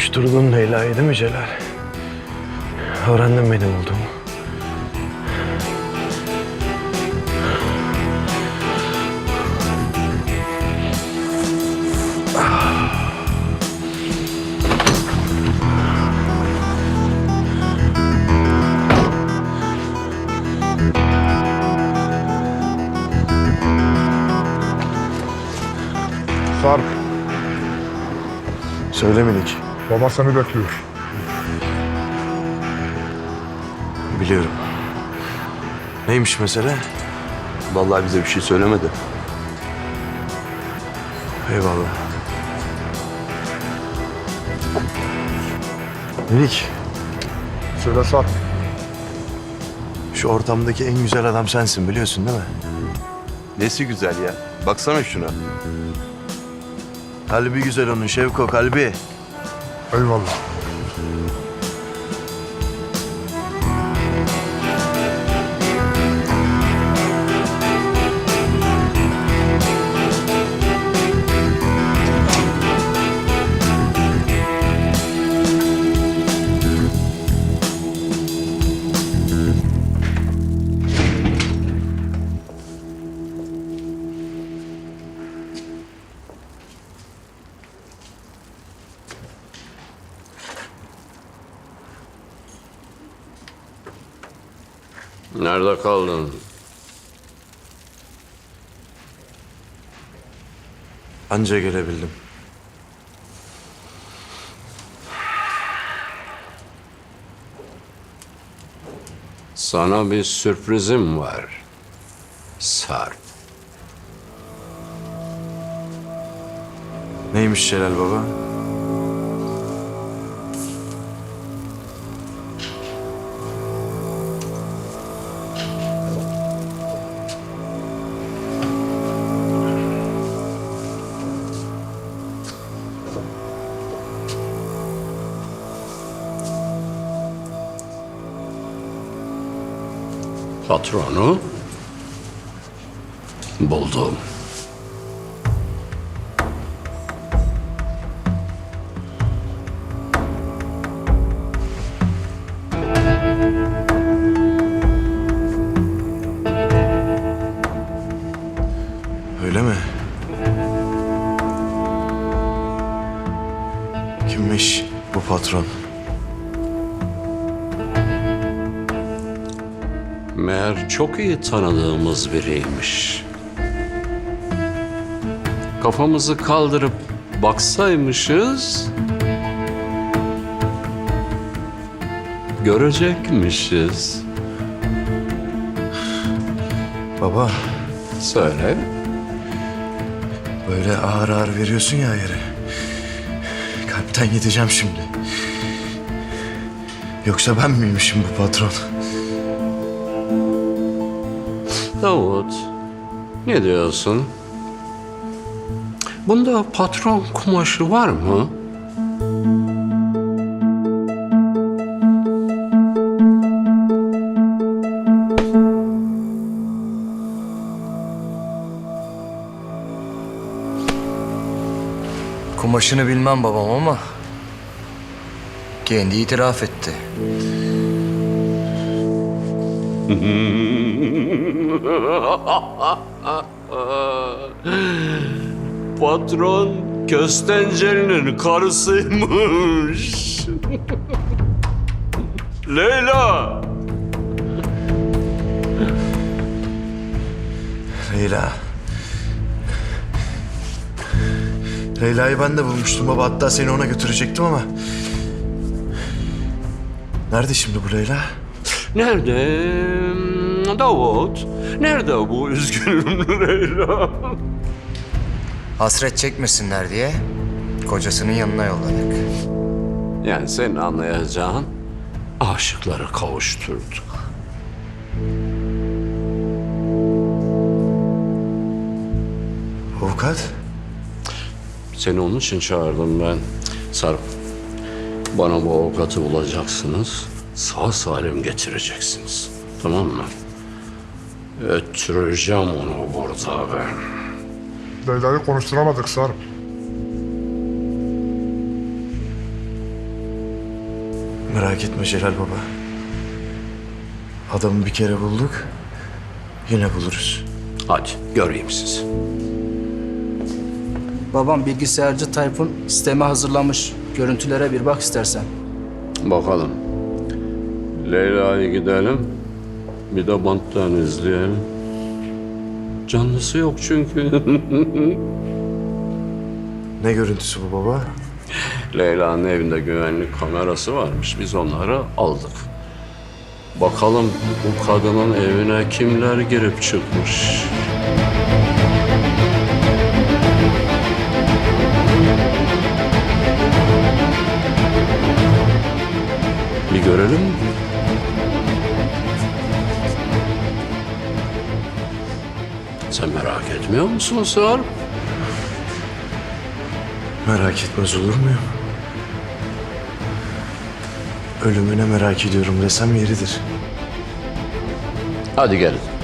Konuşturdun Leyla'yı değil mi Celal? Öğrendin benim olduğumu. Sarp, Söyle minik. Baba seni bekliyor. Biliyorum. Neymiş mesele? Vallahi bize bir şey söylemedi. Eyvallah. Minik, Söyle Sarp. şu ortamdaki en güzel adam sensin biliyorsun değil mi? Nesi güzel ya. Baksana şuna. Kalbi güzel onun Şevko kalbi. Eyvallah. Nerede kaldın? Anca gelebildim. Sana bir sürprizim var. Sarp. Neymiş Celal baba? Patronu buldum. Öyle mi? Kimmiş bu patron? Meğer çok iyi tanıdığımız biriymiş. Kafamızı kaldırıp baksaymışız... Görecekmişiz. Baba Söyle. böyle ağır ağır veriyorsun ya yere. Kalpten gideceğim şimdi. Yoksa ben miymişim bu patron? Davut, ne diyorsun? Bunda patron kumaşı var mı? Kumaşını bilmem babam ama kendi itiraf etti. Patron Köstencelinin karısıymış. Leyla! Leyla. Leyla'yı ben de bulmuştum baba. Hatta seni ona götürecektim ama... Nerede şimdi bu Leyla? Nerede Davut? Nerede bu üzgünüm Leyla? Hasret çekmesinler diye kocasının yanına yolladık. Yani senin anlayacağın aşıkları kavuşturduk. Avukat? Seni onun için çağırdım ben. Sarp, bana bu avukatı bulacaksınız. Sağ salim getireceksiniz. Tamam mı? Öttüreceğim onu burada ben. Leyla'yı konuşturamadık Sarp. Merak etme Celal Baba. Adamı bir kere bulduk. Yine buluruz. Hadi göreyim sizi. Babam bilgisayarcı Tayfun sisteme hazırlamış. Görüntülere bir bak istersen. Bakalım. Leyla'yı gidelim. Bir de banttan izleyelim. Canlısı yok çünkü. Ne görüntüsü bu baba? Leyla'nın evinde güvenlik kamerası varmış. Biz onları aldık. Bakalım bu kadının evine kimler girip çıkmış. Bir görelim mi? Sen merak etmiyor musun Sarp? Merak etmez olur muyum? Ölümüne merak ediyorum desem yeridir. Hadi gelin.